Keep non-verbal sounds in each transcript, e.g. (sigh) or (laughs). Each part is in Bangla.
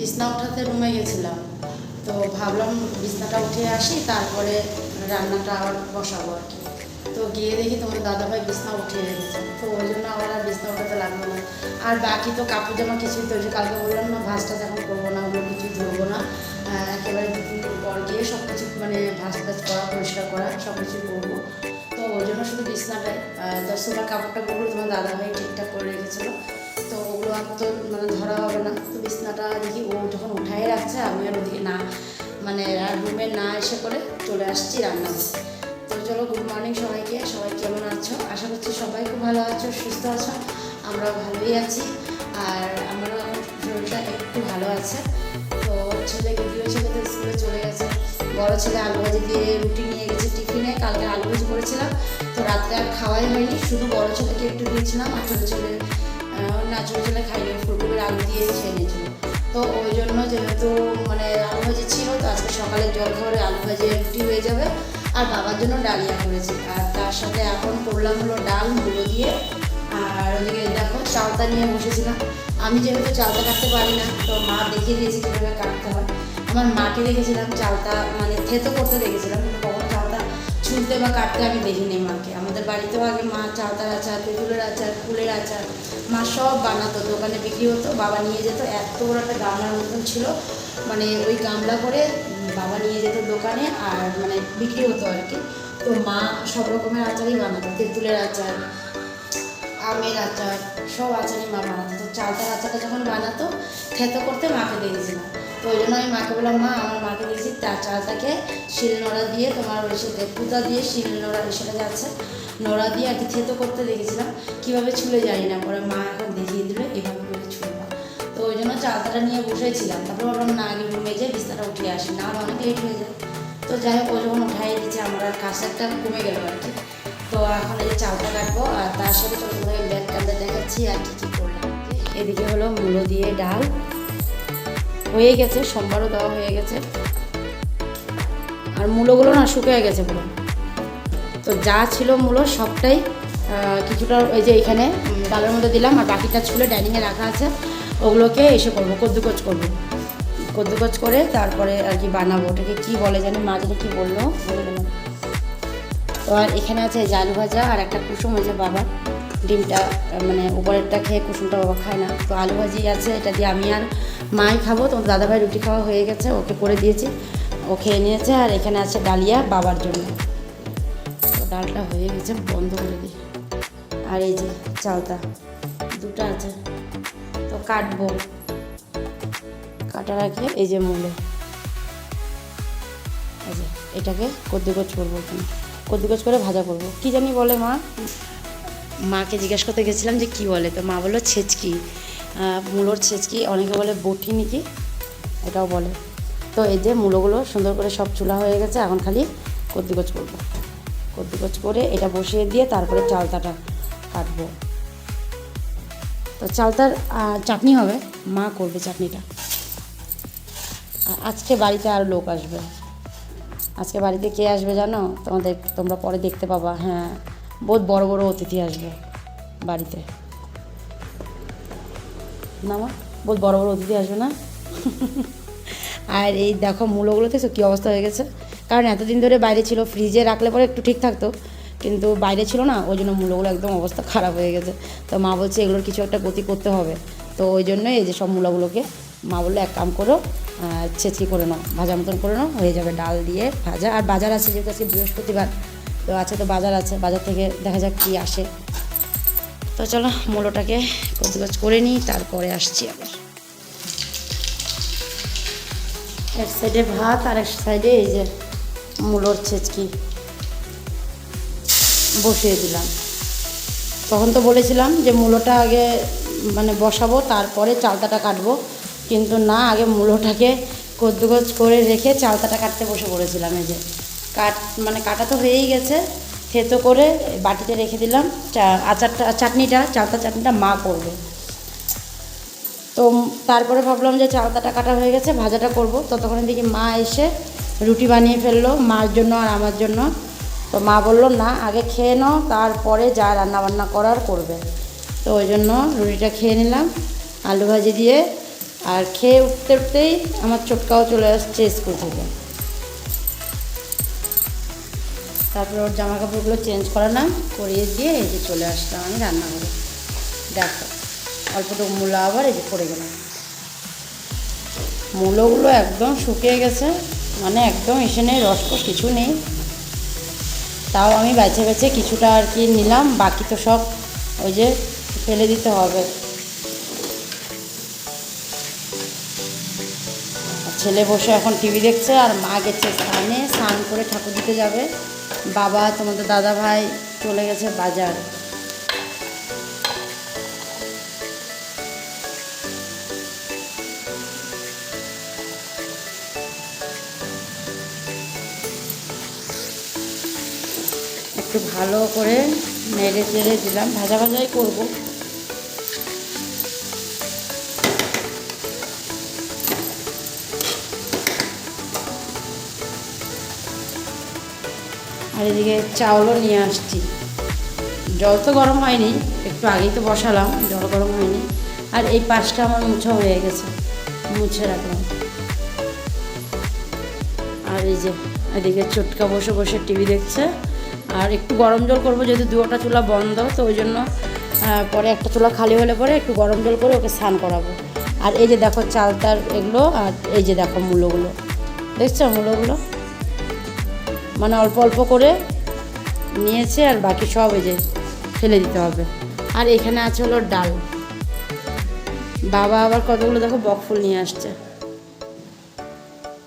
বিছনা উঠাতে রুমে গেছিলাম। তো ভাবলাম বিছনাটা উঠে আসি, তারপরে রান্নাটা আবার বসাবো আর কি। তো গিয়ে দেখি তোমার দাদাভাই বিছনা উঠিয়ে রেখেছে। তো ওই জন্য আবার আর বিছনা উঠাতে লাগল না। আর বাকি তো কাপড় জামা কিছুই তো যে কালকে বললাম না, ভাজটা এখন করব না, ওগুলো কিছুই ধরবো না। একেবারে দু তিন দিন পর গিয়ে সব কিছু মানে ভাজ ভাজ করা, পরিষ্কার করা সব কিছুই করব। তো ওই জন্য শুধু বিছনাটায় দশ টাকার কাপড়টা গুলো তোমার দাদাভাই ঠিকঠাক করে রেখেছিলো। তো ওগুলো আর তো মানে ধরা হবে না। তো বিছনাটা দেখি ও যখন উঠাই রাখছে, আমি আর ওদিকে না মানে আর রুমে না এসে করে চলে আসছি রান্না তো চলো গুড মর্নিং সবাইকে। সবাই কেমন আছো? আশা করছি সবাই খুব ভালো আছো, সুস্থ আছো। আমরাও ভালোই আছি। আর আমারও শরীরটা একটু ভালো আছে। তো ছেলে দ্বিতীয় ছেলে তো স্কুলে চলে গেছে। বড় ছেলে আলু ভাজি দিয়ে রুটি নিয়ে গেছে টিফিনে। কালকে আলু ভাজি করেছিলাম। তো রাত্রে আর খাওয়াই হয়নি। শুধু বড় ছেলেকে একটু দিয়েছিলাম আর ছোটো ছেলে আহ, না ছোটো খাইনি ফুলকপির আলু দিয়ে খেয়ে নিয়েছিল তো ওই জন্য যেহেতু মানে আলু ভাজি ছিল তো আজকে সকালে জল খাবারে আলু ভাজি রুটি হয়ে যাবে আর বাবার জন্য ডালিয়া করেছি। আর তার সাথে এখন করলাম হলো ডাল মুলো দিয়ে। আর ওদিকে দেখো চালতা নিয়ে বসেছিলাম। আমি যেহেতু চালতা কাটতে পারি না তো মা দেখিয়ে দিয়েছে কীভাবে কাটতে হয়। আমার মাকে দেখেছিলাম চালতা মানে থেতো করতে দেখেছিলাম কিন্তু কখন চালতা ছুলতে বা কাটতে আমি দেখিনি মাকে। আমাদের বাড়িতেও আগে মা চালতার আচার তেঁতুলের আচার ফুলের আচার মা সব বানাতো দোকানে বিক্রি হতো, বাবা নিয়ে যেত। এত বড় একটা গামলার মতন ছিল। মানে ওই গামলা করে বাবা নিয়ে যেত দোকানে আর মানে বিক্রি হতো আর কি। তো মা সব রকমের আচারই বানাতো। তেঁতুলের আচার, আমের আচার, সব আচারই মা বানাতো। তো চালতার আচারটা যখন বানাতো খেতে করতে মাকে দেখেছিলাম তো ওই জন্য আমি মাকে বললাম, মা, আমার মাকে দিয়েছি তার চালটাকে শিল নোড়া দিয়ে তোমার ওই সাথে পুতা দিয়ে শিল নোড়া সেটা যাচ্ছে। নোড়া দিয়ে আর কি থেতো করতে দেখেছিলাম। কীভাবে ছুলে যাই না পরে মা এখন দেখিয়ে দিল, এভাবে করে ছুলবা। তো ওই জন্য চালতাটা নিয়ে বসেছিলাম। তারপর ভাবলাম, না, আগে রুমে যেয়ে বিস্তারটা উঠে আসি। না অনেক লেট হয়ে যায়। তো যাই হোক, ও যখন উঠাই দিচ্ছে আমার একটা কমে গেল আর কি। তো এখন এই চালটা কাটবো, আর তার সাথে ছোটো ছোটো ব্যাগ কান্দে দেখাচ্ছি আর কি কী করলাম। এদিকে হলো মুলো দিয়ে ডাল। হয়ে গেছে, সোমবারও দেওয়া হয়ে গেছে। আর মূলোগুলো না শুকিয়ে গেছে পুরো। তো যা ছিল মূলো সবটাই কিছুটা ওই যে এখানে ডালের মধ্যে দিলাম আর বাকিটা ছুলে ডাইনিংয়ে রাখা আছে। ওগুলোকে এসে করব, কদ্দুকচ করব। কদ্দুকচ করে তারপরে আর কি বানাবো। ওটাকে কী বলে জানি, মা জানি কী বলল, বলে তো আর এখানে আছে যে আলু ভাজা আর একটা কুসুম আছে বাবা ডিমটা মানে উপরেরটা খেয়ে কুসুমটা বাবা খায় না। তো আলু ভাজি আছে, এটা দিয়ে আমি আর মাই খাব। তোমার দাদাভাই রুটি খাওয়া হয়ে গেছে, ওকে করে দিয়েছি। ও খেয়ে নিয়েছে আর এখানে আছে ডালিয়া বাবার জন্য। তো ডালটা হয়ে গেছে, বন্ধ করে দিই। আর এই যে চালটা, দুটো আছে। তো কাটবো। কাটার আগে এই যে মূলে। এই যে এটাকে কদ্দুকচ করব এখানে। কদ্দুকচ করে ভাজা করব। কি জানি বলে মা? মাকে জিজ্ঞেস করতে গেছিলাম যে কি বলে? তো মা বলল ছেচকি। মূলোর ছেচকি। অনেকে বলে বটি নাকি? এটাও বলে। তো এই যে মূলোগুলো সুন্দর করে সব চুলা হয়ে গেছে, এখন খালি কদ্দুকচ করব। কদ্দুকচ করে এটা বসিয়ে দিয়ে তারপরে চালতাটা কাটবো। তো চালতার চাটনি হবে। মা করবে চাটনিটা। আজকে বাড়িতে আর লোক আসবে। আজকে বাড়িতে কে আসবে জানো? তোমাদের, তোমরা পরে দেখতে পাবা। হ্যাঁ বহুত বড় বড় অতিথি আসবে বাড়িতে। না মা, বহুত বড় বড় অতিথি আসবে না? (laughs) আর এই দেখো মূলগুলো দেখছ কী অবস্থা হয়ে গেছে? কারণ এতদিন ধরে বাইরে ছিল ফ্রিজে রাখলে পরে একটু ঠিক থাকতো। কিন্তু বাইরে ছিল না, ওই জন্য মূলগুলো একদম অবস্থা খারাপ হয়ে গেছে। তো মা বলছে, এগুলোর কিছু একটা গতি করতে হবে। তো ওই জন্যই এই যে সব মূলাগুলোকে মা বলল, এক কাম করো ছেঁচকি করে নাও ভাজা মতন করে নাও, হয়ে যাবে ডাল দিয়ে ভাজা। আর বাজার আছে যেহেতু আজকে বৃহস্পতিবার, তো আছে তো বাজার আছে, বাজার থেকে দেখা যাক কী আসে। তো চলো, মূলোটাকে কচি করে নিই, তারপরে আসছি আবার। এক সাইডে ভাত, আর এক সাইডে এই যে মূলোর ছেচকি বসিয়ে দিলাম। তখন তো বলেছিলাম যে মূলোটা আগে মানে বসাবো, তারপরে চালতাটা কাটবো। কিন্তু না, আগে মূলোটাকে কদ্দুকচ করে রেখে চালতাটা কাটতে বসে পড়েছিলাম এই যে। কাট মানে কাটা তো হয়েই গেছে। থেতো করে বাটিতে রেখে দিলাম। চা- আচারটা, চাটনিটা, চালতা চাটনিটা মা করবে। তো তারপরে ভাবলাম যে চালতাটা কাটা হয়ে গেছে, ভাজাটা করব। ততক্ষণে দেখি মা এসে রুটি বানিয়ে ফেলল, মার জন্য আর আমার জন্য। তো মা বলল, না, আগে খেয়ে নাও, তারপরে যা রান্না বান্না করার করবে। তো ওই জন্য রুটিটা খেয়ে নিলাম, আলু ভাজি দিয়ে। আর খেয়ে উঠতে উঠতেই আমার চটকাও চলে আসছে স্কুল থেকে। তারপরে ওর জামা কাপড়গুলো চেঞ্জ করালাম করিয়ে দিয়ে এই যে চলে আসলাম আমি রান্না রান্নাঘরে। দেখো, অল্পটুকু মূলা আবার এই যে পড়ে গেলাম মূলোগুলো একদম শুকিয়ে গেছে। মানে একদম এসে নেই রসকস কিছু নেই। তাও আমি বেছে বেছে কিছুটা আর কি নিলাম, বাকি তো সব ওই যে ফেলে দিতে হবে। ছেলে বসে এখন টিভি দেখছে, আর মা গেছে স্নানে, স্নান করে ঠাকুর দিতে যাবে। বাবা, তোমাদের দাদা ভাই চলে গেছে বাজার। ভালো করে নেড়ে চেড়ে দিলাম। ভাজা ভাজাই করব। আর এদিকে চাউলও নিয়ে আসছি। জল তো গরম হয়নি, একটু আগেই তো বসালাম, জল গরম হয়নি। আর এই পাশটা আমার মুছা হয়ে গেছে, মুছে রাখলাম। আর এই যে এদিকে চটকা বসে বসে টিভি দেখছে আর একটু গরম জল করব যেহেতু দুটা চুলা বন্ধ, তো ওই জন্য পরে একটা চুলা খালি হলে পরে একটু গরম জল করে ওকে স্নান করাবো। আর এই যে দেখো চালতার এগুলো আর এই যে দেখো মূলোগুলো, দেখছ মূলোগুলো? মানে অল্প অল্প করে নিয়েছে আর বাকি সব এই যে ফেলে দিতে হবে। আর এখানে আছে হলো ডাল। বাবা আবার কতগুলো দেখো বকফুল নিয়ে আসছে।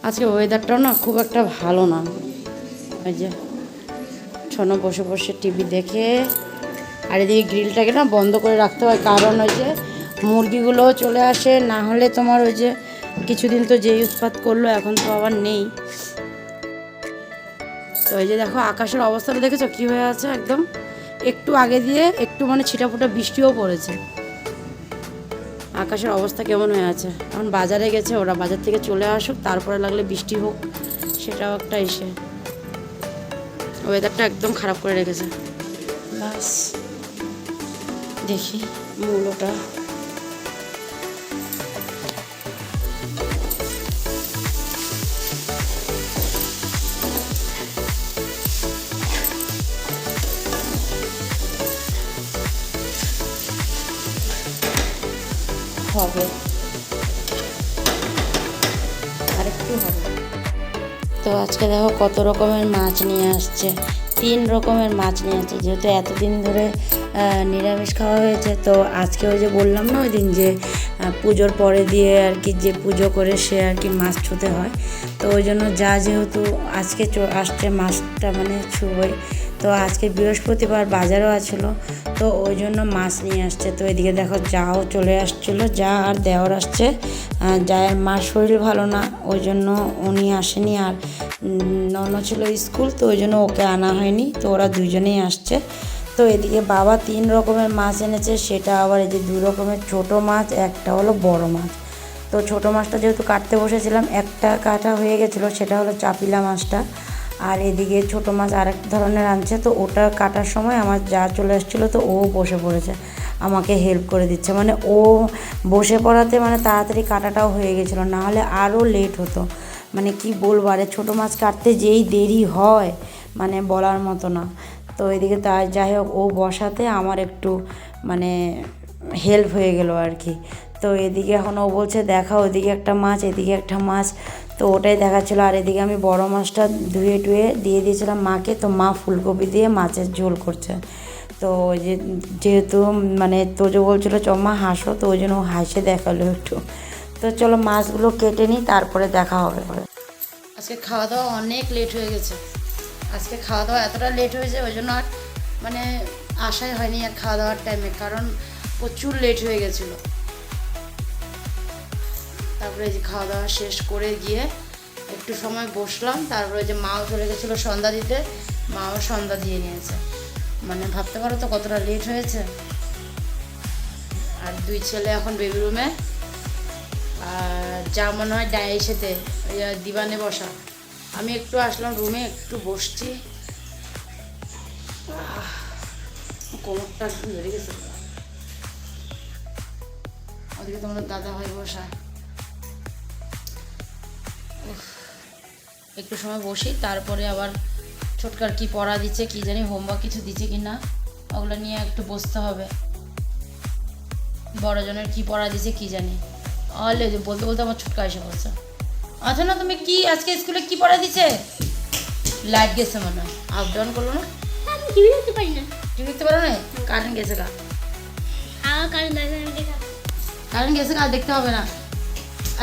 আজকে ওয়েদারটাও না খুব একটা ভালো না। ওই যে ছোনো বসে বসে টিভি দেখে, আর এদিকে গ্রিলটাকে না বন্ধ করে রাখতে হয়। কারণ ওই যে মুরগিগুলো চলে আসে, না হলে তোমার ওই যে কিছুদিন তো যেই উৎপাত করল, এখন তো আবার নেই। তো এই যে দেখো, আকাশের অবস্থাটা দেখেছ? কী হয়ে আছে একদম? একটু আগে দিয়ে একটু মানে ছিটাফোটা বৃষ্টিও পড়েছে। আকাশের অবস্থা কেমন হয়ে আছে? এখন বাজারে গেছে, ওরা বাজার থেকে চলে আসুক, তারপরে লাগলে বৃষ্টি হোক, সেটাও একটা এসে ওয়েদারটা একদম খারাপ করে রেখেছে। বাস দেখি মূলোটা আজকে দেখো কত রকমের মাছ নিয়ে আসছে, তিন রকমের মাছ নিয়ে আসছে। যেহেতু এতদিন ধরে নিরামিষ খাওয়া হয়েছে, তো আজকে ওই যে বললাম না ওই দিন যে পুজোর পরে দিয়ে আর কি যে পুজো করে সে আর কি মাছ ছুতে হয়। তো ওই জন্য যা যেহেতু আজকে আসছে মাছটা মানে ছুঁয়ে তো আজকে বৃহস্পতিবার বাজারও আছিল, তো ওই জন্য মাছ নিয়ে আসছে। তো এদিকে দেখো যাও চলে আসছিল, যা আর দেওয়ার আসছে। জায়ের মার শরীর ভালো না, ওই জন্য উনি আসেনি আর নন ছিল স্কুল, তো ওই জন্য ওকে আনা হয়নি, তো ওরা দুজনেই আসছে। তো এদিকে বাবা তিন রকমের মাছ এনেছে, সেটা আবার এই যে দু রকমের ছোট মাছ, একটা হলো বড় মাছ। তো ছোট মাছটা যেহেতু কাটতে বসেছিলাম, একটা কাটা হয়ে গেছিল, সেটা হলো চাপিলা মাছটা। আর এদিকে ছোট মাছ আরেক ধরনের আনছে, তো ওটা কাটার সময় আমার যা চলে আসছিল তো ও বসে পড়েছে, আমাকে হেল্প করে দিচ্ছে। মানে ও বসে পড়াতে মানে তাড়াতাড়ি কাটাটাও হয়ে গেছিল নাহলে আরও লেট হতো। মানে কি বলব, আরে ছোটো মাছ কাটতে যেই দেরি হয় মানে বলার মতো না। তো এদিকে তাই যাই হোক, ও বসাতে আমার একটু মানে হেল্প হয়ে গেল আর কি। তো এদিকে এখন ও বলছে দেখা ওদিকে একটা মাছ, এদিকে একটা মাছ। তো ওটাই দেখাচ্ছিলো। আর এদিকে আমি বড় মাছটা ধুয়ে টুয়ে দিয়ে দিয়েছিলাম মাকে। তো মা ফুলকপি দিয়ে মাছের ঝোল করছে। তো যে যেহেতু মানে তোজো বলছিলো চম্মা হাসো। তো ওই জন্য হাসে দেখাল একটু। তো চলো মাছগুলো কেটে নিই, তারপরে দেখা হবে আজকে খাওয়া দাওয়া অনেক লেট হয়ে গেছে। আজকে খাওয়া দাওয়া এতটা লেট হয়েছে, ওই জন্য আর মানে আশাই হয়নি আর খাওয়া দাওয়ার টাইমে কারণ প্রচুর লেট হয়ে গেছিল। তারপরে যে খাওয়া দাওয়া শেষ করে গিয়ে একটু সময় বসলাম, তারপরে যে মাও চলে গেছিল সন্ধ্যা দিতে, মাও সন্ধ্যা দিয়ে নিয়েছে। মানে ভাবতে পারো তো কতটা লেট হয়েছে? আর দুই ছেলে এখন বেবি রুমে আর যা মনে হয় ডায়ে সেতে ওই দিবানে বসা। আমি একটু আসলাম রুমে একটু বসছি। কোমরটা ধরে গেছে। ওদিকে তোমাদের দাদা ভাই বসা একটু সময় বসি তারপরে আবার ছোটকার কি পড়া দিচ্ছে কি জানি হোমওয়ার্ক কিছু দিচ্ছে কি না ওগুলো নিয়ে একটু বসতে হবে। বড়জনের কি পড়া দিচ্ছে কি জানি। অলে বলতে বলতে আমার ছোটকা এসে বলছে আচ্ছা না তুমি কি আজকে স্কুলে কি পড়া দিচ্ছে? লাইট গেছে মনে হয়। আপ ডাউন করল না? আমি টিভি দেখতে পারি না। ঠিক দেখতে পারো না? কারেন্ট গেছে গা। কারেন্ট গেছে গা দেখতে হবে না।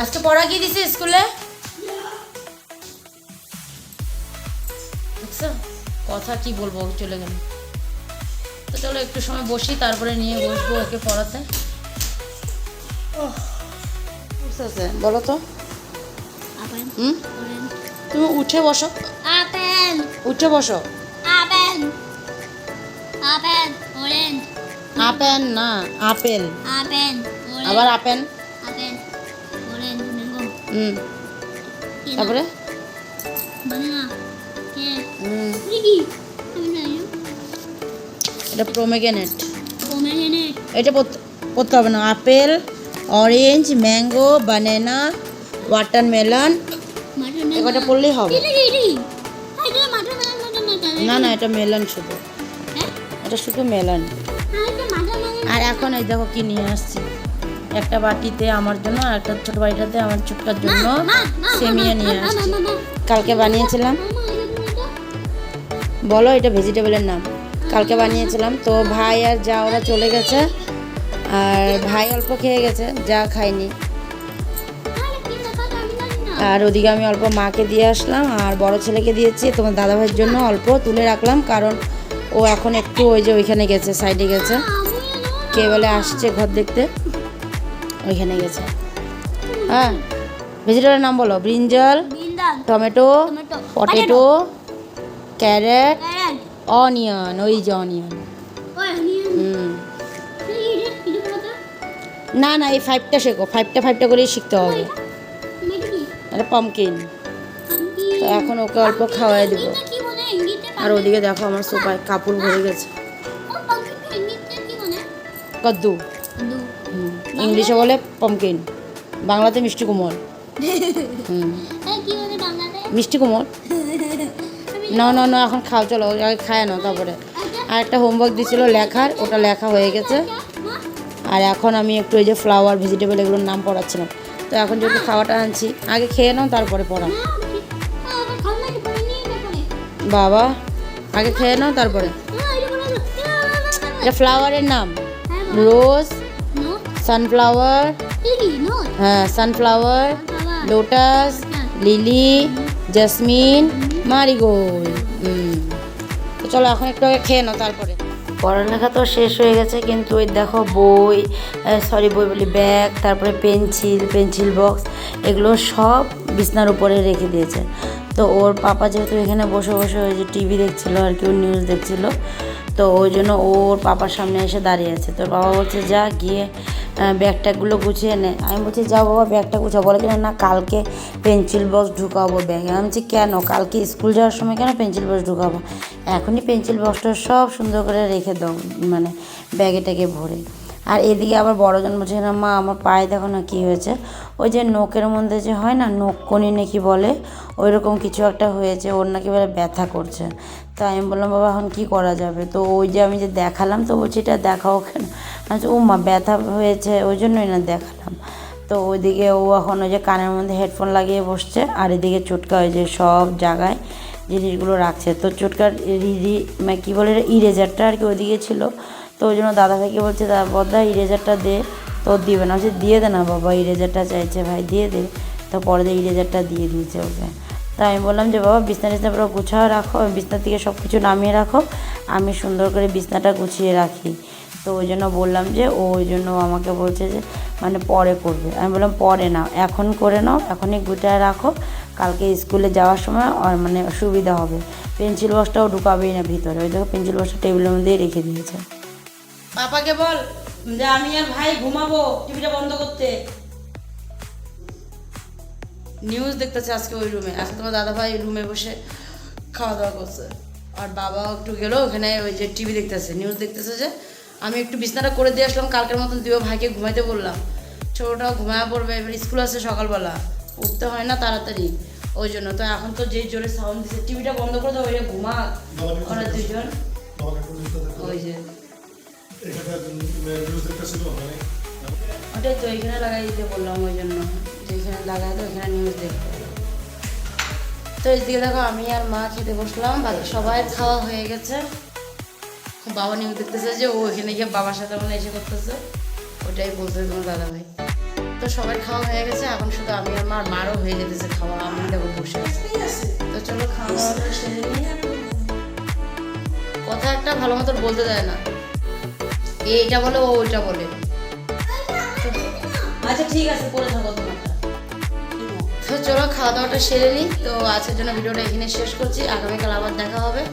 আজকে পড়া কি দিছে স্কুলে? দেখছ কথা কি বলব চলে গেল। তো চলো একটু সময় বসি তারপরে নিয়ে বসবো ওকে পড়াতে। বুঝতে বলো তো। আপেল হুম? অরেঞ্জ তুমি উঠে বসো। উঠে বসো। আপেল আপেল আপেন না আপেল। আপেল আবার আপেন আপেল হুম। তারপরে? এটা প্রোমেগেনেট এটা পড়তে হবে না apple orange mango banana watermelon mutton এ পড়লেই হবে এটা এটা হ্যাঁ এটা না না এটা মেলন শুধু হ্যাঁ এটা শুধু হ্যাঁ এটা মেলন আর এখন এই দেখো কি নিয়ে আসছি একটা বাটিতে আমার জন্য আর একটা ছোট বাটিটাতে আমার ছোটকার জন্য সেমিয়া নিয়ে আসছি কালকে বানিয়েছিলাম বলো এটা ভেজিটেবলের নাম। কালকে বানিয়েছিলাম তো ভাই আর যা ওরা চলে গেছে। আর ভাই অল্প খেয়ে গেছে যা খায়নি আর ওদিকে আমি অল্প মাকে দিয়ে আসলাম আর বড় ছেলেকে দিয়েছি তোমার দাদা ভাইয়ের জন্য অল্প তুলে রাখলাম কারণ ও এখন একটু ওই যে ওইখানে গেছে সাইডে গেছে। কে বলে আসছে ঘর দেখতে? ওইখানে গেছে। হ্যাঁ ভেজিটেবলের নাম বলো brinjal tomato tomato, potato carrot onion ওই যে অনিয়ন (laughs) না না এই ফাইভটা শেখো। ফাইভটা ফাইভটা করেই শিখতে হবে। এটা পামকিন তো এখন ওকে অল্প খাওয়াই দেবো। আর ওদিকে দেখো আমার সোফায় কাপড় ভরে গেছে। কদ্দু। ইংলিশে বলে পমকিন বাংলাতে মিষ্টি (laughs) হুম। মিষ্টি কুমড় (laughs) না না না, এখন খাও, চলো আগে খায় না তারপরে। আর একটা হোমওয়ার্ক দিয়েছিল লেখার, ওটা লেখা হয়ে গেছে। আর এখন আমি একটু এই যে ফ্লাওয়ার ভেজিটেবল এগুলোর নাম পড়াচ্ছিলাম। তো এখন যেহেতু খাওয়াটা আনছি, আগে খেয়ে নাও, তারপরে পড়া বাবা, আগে খেয়ে নাও, তারপরে। এটা ফ্লাওয়ারের নাম। রোজ সানফ্লাওয়ার হ্যাঁ sunflower lotus lily jasmine marigold তো চলো, এখন একটু আগে খেয়ে নাও তারপরে। পড়ালেখা তো শেষ হয়ে গেছে, কিন্তু ওই দেখো বই সরি বই বলি ব্যাগ তারপরে পেন্সিল পেন্সিল বক্স এগুলো সব বিছনার উপরে রেখে দিয়েছে। তো ওর পাপা যেহেতু এখানে বসে বসে ওই যে টিভি দেখছিল আর কি নিউজ দেখছিল, তো ওই জন্য ওর পাপার সামনে এসে দাঁড়িয়ে আছে। তোর বাবা বলছে, যা গিয়ে ব্যাগ ট্যাগগুলো গুছিয়ে নে। আমি বলছি, যাও বাবা, ব্যাগটা গুছাও। বলে কিনা না, কালকে পেন্সিল বক্স ঢুকাবো ব্যাগে। আমি বলছি, কেন? কালকে স্কুল যাওয়ার সময় কেন পেন্সিল বক্স ঢুকাবো? এখনই পেন্সিল বক্সটা সব সুন্দর করে রেখে দাও মানে ব্যাগে ট্যাগে ভরে। আর এদিকে আবার বড়জন বলছে না মা আমার পায়ে দেখো না কী হয়েছে। ওই যে নোকের মধ্যে যে হয় না নোককনি নাকি বলে ওই রকম কিছু একটা হয়েছে ওর নাকি বলে ব্যথা করছে। তা আমি বললাম বাবা এখন কী করা যাবে? তো ওই যে আমি যে দেখালাম তো বলছি এটা দেখাও কেন? বলছি, ও মা ব্যথা হয়েছে ওই জন্যই না দেখালাম। তো ওইদিকে ও এখন ওই যে কানের মধ্যে হেডফোন লাগিয়ে বসছে আর এদিকে চুটকা ওই যে সব জায়গায় জিনিসগুলো রাখছে। তো চুটকার রি মানে কী বলে ইরেজারটা আর কি ওইদিকে ছিল। তো ওই জন্য দাদাভাইকে বলছে দাদা বদা ইরেজারটা দে তো দিবে না। বলছে, দিয়ে দে না বাবা ইরেজারটা চাইছে ভাই, দিয়ে দে। তো পরে দিয়ে ইরেজারটা দিয়ে দিয়েছে ওকে। তাই আমি বললাম যে, বাবা, বিছনা টিছনা পুরো গুছাও, রাখো বিছনা থেকে সব কিছু নামিয়ে রাখো, আমি সুন্দর করে বিছনাটা গুছিয়ে রাখি। তো ওই জন্য বললাম যে, ও ওই জন্য আমাকে বলছে যে মানে পরে করবে। আমি বললাম, পরে নাও এখন করে নাও, এখনই গুটায় রাখো, কালকে স্কুলে যাওয়ার সময় আর মানে সুবিধা হবে। পেন্সিল বক্সটাও ঢুকাবেই না ভিতরে, ওই দেখো পেন্সিল বক্সটা টেবিলের মধ্যেই রেখে দিয়েছে। পাপাকে বল যে আমি আর ভাই ঘুমাবো টিভিটা বন্ধ করতে। নিউজ দেখতেছে আজকে ওই রুমে আজকে তোমার দাদা ভাই রুমে বসে খাওয়া দাওয়া করছে। আর বাবা একটু গেলো ওখানে ওই যে টিভি দেখতেছে। নিউজ দেখতেছে যে আমি একটু বিছনাটা করে দিয়ে আসলাম কালকের মতন তুইও ভাইকে ঘুমাইতে বললাম। ছোটোটাও ঘুমায় পড়বে এবার স্কুল আছে সকালবেলা। উঠতে হয় না তাড়াতাড়ি। ওই জন্য তো এখন তো যে জোরে সাউন্ড দিচ্ছে টিভিটা বন্ধ করে দাও ওই যে ঘুমা ওরা দুজন। ওই যে। ওটাই তো এখানে লাগাই দিতে বললাম ওই জন্য। যে এখানে লাগাই তো এখানে নিউজ দেখতে। তো এদিকে দেখো আমি আর মা খেতে বসলাম, বাকি সবাই খাওয়া হয়ে গেছে। বাবা নিউজ দেখতেছে যে ও এখানে গিয়ে বাবার সাথে মানে এসে করতেছে। ওটাই বলতে তোমার দাদা ভাই। তো সবাই খাওয়া হয়ে গেছে, এখন শুধু আমি আর মার মারও হয়ে যেতেছে খাওয়া। আমি দেখো বসে তো চলো খাওয়া দাওয়াটা সেরে কথা একটা ভালো মতো বলতে দেয় না। এইটা বলে ও ওইটা বলে। আচ্ছা ঠিক আছে পরে থাকো তো চলো খাওয়া দাওয়াটা সেরে নিই। তো আজকের জন্য ভিডিওটা এখানে শেষ করছি। আগামীকাল আবার দেখা হবে।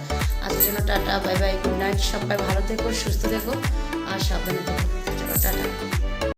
আজকের জন্য tata bye bye good night. সবাই ভালো থেকো সুস্থ থেকো। আর সাবধানে থেকো। চলো টাটা।